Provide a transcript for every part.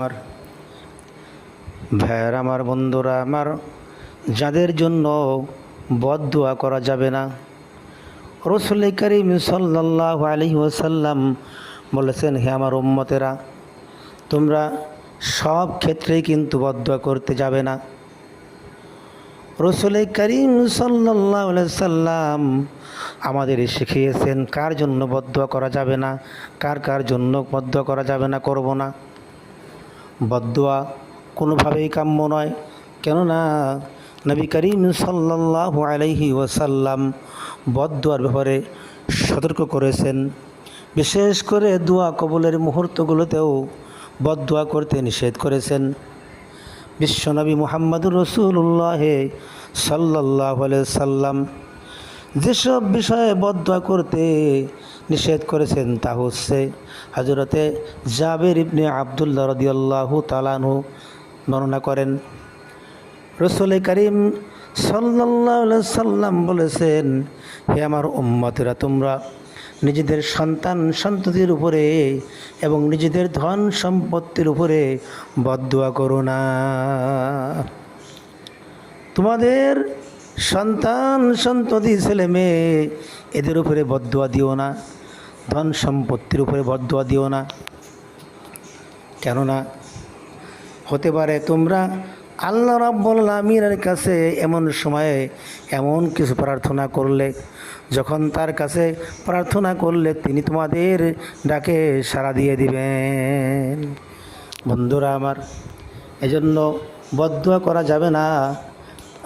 আমার ভাইয়ের, আমার বন্ধুরা, আমার যাদের জন্য বদ দোয়া করা যাবে না। রসুল করিম সাল্লাহ আলী ওসাল্লাম বলেছেন, হে আমার উম্মতেরা, তোমরা সব ক্ষেত্রেই কিন্তু বদুয়া করতে যাবে না। রসুল করিম সাল্লাহ সাল্লাম আমাদের শিখিয়েছেন, কার জন্য বদুয়া করা যাবে না, কার কার জন্য বদুয়া করা যাবে না, করব না। বদুয়া কোনোভাবেই কাম্য নয়। কেননা নবী করিম সাল্লাহ আলাইহি ওয়াসাল্লাম বদুয়ার ব্যাপারে সতর্ক করেছেন। বিশেষ করে দোয়া কবলের মুহূর্তগুলোতেও বদুয়া করতে নিষেধ করেছেন। বিশ্বনবী মোহাম্মদুর রসুল্লাহ সাল্লাহ সাল্লাম যেসব বিষয়ে বদয়া করতে নিষেধ করেছেন তা হচ্ছে হজরতে জাবের ইবনে আবদুল্লাহ রদিয়াল্লাহু তালানহু বর্ণনা করেন। রসুল করিম সাল্লাহ সাল্লাম বলেছেন, হে আমার উম্মতেরা, তোমরা নিজেদের সন্তান সন্ততির উপরে এবং নিজেদের ধন সম্পত্তির উপরে বদুয়া করো না। তোমাদের সন্তান সন্ততি ছেলে মেয়ে, এদের উপরে বদুয়া দিও না। ধন সম্পত্তির উপরে বদুয়া দিও না। কেননা, হতে পারে তোমরা আল্লাহ রাব্বুল আমিনের কাছে এমন সময়ে এমন কিছু প্রার্থনা করলে, যখন তার কাছে প্রার্থনা করলে তিনি তোমাদের ডাকে সাড়া দিয়ে দিবেন। বন্ধুরা আমার, এজন্য বদুয়া করা যাবে না।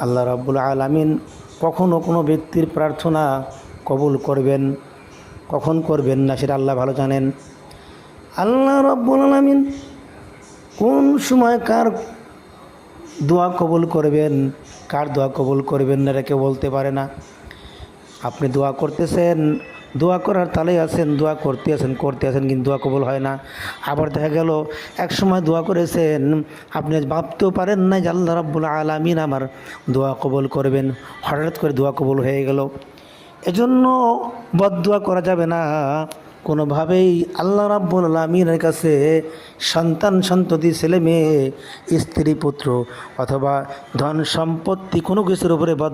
আল্লাহ রাব্বুল আলামিন কখনও কোনো ব্যক্তির প্রার্থনা কবুল করবেন, কখন করবেন না সেটা আল্লাহ ভালো জানেন। আল্লাহ রাব্বুল আলামিন কোন সময় কার দোয়া কবুল করবেন, কার দোয়া কবুল করবেন না এটা কেউ বলতে পারে না। আপনি দোয়া করতেছেন দোয়া করার তালেই আছেন, দোয়া করতে আছেন করতে আছেন, কিন্তু দোয়া কবুল হয় না। আবার দেখা গেল এক সময় দোয়া করেছেন, আপনি ভাবতেও পারেন না যে আল্লাহ রাব্বুল আলামিন আমার দোয়া কবল করবেন। হঠাৎ করে দোয়া কবুল হয়ে গেল। এজন্য বদ দোয়া করা যাবে না। কোনোভাবেই আল্লাহ রাব্বুল আলমিনের কাছে সন্তান সন্ততি, ছেলে মেয়ে, স্ত্রী, পুত্র অথবা ধন সম্পত্তি কোনো কিছুর উপরে বদ